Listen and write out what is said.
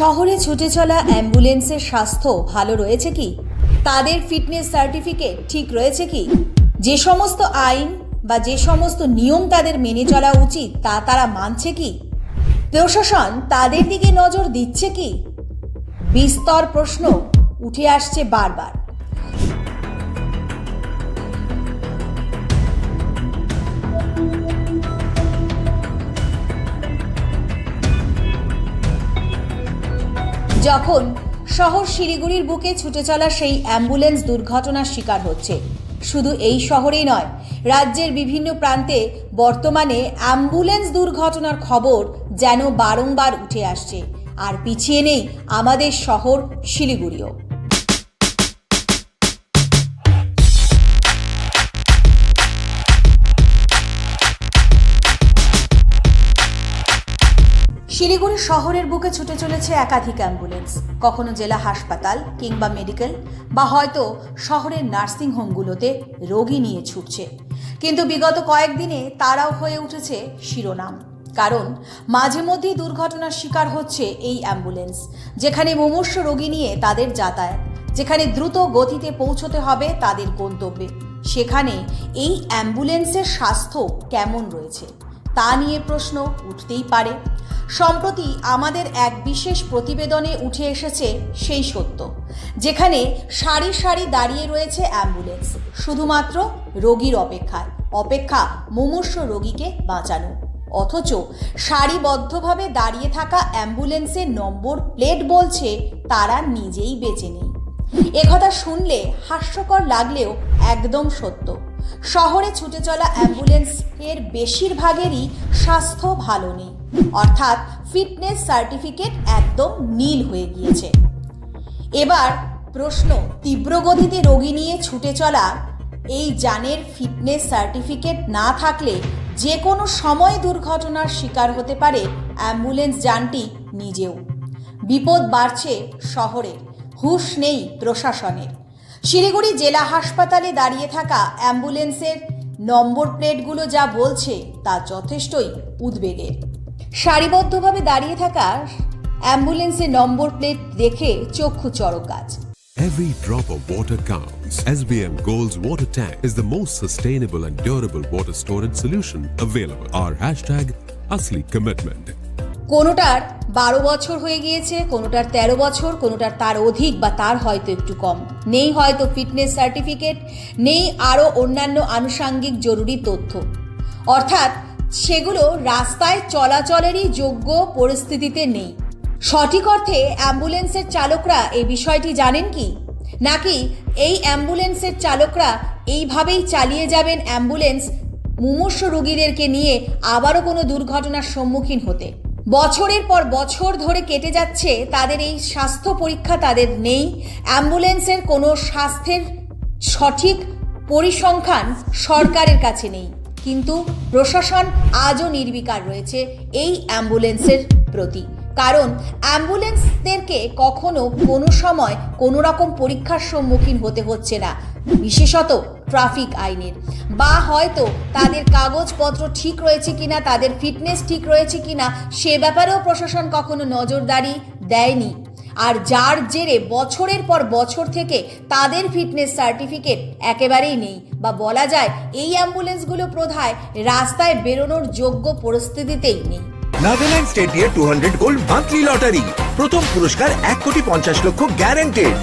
শহরে ছুটে চলা অ্যাম্বুলেন্সের স্বাস্থ্য ভালো রয়েছে কি? তাদের ফিটনেস সার্টিফিকেট ঠিক রয়েছে কি? যে সমস্ত আইন বা যে সমস্ত নিয়ম তাদের মেনে চলা উচিত তা তারা মানছে কি? প্রশাসন তাদের দিকে নজর দিচ্ছে কি? বিস্তর প্রশ্ন উঠে আসছে বারবার। যখন শহর শিলিগুড়ির বুকে ছুটে চলা সেই অ্যাম্বুলেন্স দুর্ঘটনার শিকার হচ্ছে। শুধু এই শহরেই নয়, রাজ্যের বিভিন্ন প্রান্তে বর্তমানে অ্যাম্বুলেন্স দুর্ঘটনার খবর যেন বারংবার উঠে আসছে। আর পিছিয়ে নেই আমাদের শহর শিলিগুড়িও। শিলিগুড়ি শহরের বুকে ছুটে চলেছে একাধিক অ্যাম্বুলেন্স। কখনো জেলা হাসপাতাল কিংবা মেডিকেল বা হয়তো শহরের নার্সিং হোমগুলোতে রোগী নিয়ে ছুটছে। কিন্তু বিগত কয়েকদিনে তারাও হয়ে উঠেছে শিরোনাম। কারণ মাঝে মধ্যেই দুর্ঘটনার শিকার হচ্ছে এই অ্যাম্বুলেন্স, যেখানে মুমূর্ষ রোগী নিয়ে তাদের যাতায়াত, যেখানে দ্রুত গতিতে পৌঁছতে হবে তাদের গন্তব্যে। সেখানে এই অ্যাম্বুলেন্সের স্বাস্থ্য কেমন রয়েছে, তা নিয়ে প্রশ্ন উঠতেই পারে। সম্প্রতি আমাদের এক বিশেষ প্রতিবেদনে উঠে এসেছে সেই সত্য, যেখানে সারি সারি দাঁড়িয়ে রয়েছে অ্যাম্বুলেন্স, শুধুমাত্র রোগীর অপেক্ষায়। অপেক্ষা মুমূর্ষ রোগীকে বাঁচানো। অথচ সারিবদ্ধভাবে দাঁড়িয়ে থাকা অ্যাম্বুলেন্সের নম্বর প্লেট বলছে, তারা নিজেই বেঁচে নেই। একথা শুনলে হাস্যকর লাগলেও একদম সত্য। শহরে ছুটে চলা অ্যাম্বুলেন্স এর বেশিরভাগেরই স্বাস্থ্য ভালো নেই। অর্থাৎ ফিটনেস সার্টিফিকেট একদম নীল হয়ে গিয়েছে। এবার প্রশ্ন, তীব্র গতিতে রোগী নিয়ে ছুটে চলা এই যানের ফিটনেস সার্টিফিকেট না থাকলে যে কোনো সময় দুর্ঘটনার শিকার হতে পারে অ্যাম্বুলেন্স যানটি নিজেও। বিপদ বাড়ছে শহরে, হুঁশ নেই প্রশাসনের। শিলিগুড়ি জেলা হাসপাতালে দাঁড়িয়ে থাকা অ্যাম্বুলেন্সের নম্বর প্লেটগুলো যা বলছে তা যথেষ্টই উদ্বেগের। সারিবদ্ধভাবে দাঁড়িয়ে থাকা অ্যাম্বুলেন্সের নম্বর প্লেট দেখে চক্ষু চড়ক গাছ Every drop of water counts. SBM Gold's water tank is the most sustainable and durable water storage solution available. Our hashtag Asli Commitment. কোনোটার বারো বছর হয়ে গিয়েছে কোনোটার তেরো বছর কোনোটার তার অধিক বা তার হয়তো একটু কম নেই হয়তো ফিটনেস সার্টিফিকেট নেই আরও অন্যান্য আনুষাঙ্গিক জরুরি তথ্য অর্থাৎ সেগুলো রাস্তায় চলাচলেরই যোগ্য পরিস্থিতিতে নেই। সঠিক অর্থে অ্যাম্বুলেন্সের চালকরা এই বিষয়টি জানেন কি? নাকি এই অ্যাম্বুলেন্সের চালকরা এইভাবেই চালিয়ে যাবেন অ্যাম্বুলেন্স মুমূর্ষ রুগীদেরকে নিয়ে আবারও কোনো দুর্ঘটনার সম্মুখীন হতে? বছরের পর বছর ধরে কেটে যাচ্ছে তাদের এই স্বাস্থ্য পরীক্ষা তাদের নেই। অ্যাম্বুলেন্সের কোনো স্বাস্থ্যের সঠিক পরিসংখ্যান সরকারের কাছে নেই। কিন্তু প্রশাসন আজও নির্বিকার রয়েছে এই অ্যাম্বুলেন্সের প্রতি। কারণ অ্যাম্বুলেন্সদেরকে কখনো কোনো সময় কোনো রকম পরীক্ষার সম্মুখীন হতে হচ্ছে না, বিশেষত ট্রাফিক আইনের। বা হয়তো তাদের কাগজপত্র ঠিক রয়েছে কিনা, তাদের ফিটনেস ঠিক রয়েছে কিনা, সে ব্যাপারেও প্রশাসন কখনো নজরদারি দেয়নি। আর যার জেরে বছরের পর বছর থেকে তাদের ফিটনেস সার্টিফিকেট একেবারেই নেই। বা বলা যায়, এই অ্যাম্বুলেন্সগুলো প্রধায় রাস্তায় বেরোনোর যোগ্য পরিস্থিতিতেই নেই। Nagaland state two hundred gold monthly lottery প্রথম পুরস্কার এক কোটি পঞ্চাশ লক্ষ গ্যারান্টেড